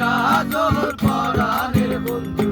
কাজল পরাণের বন্ধু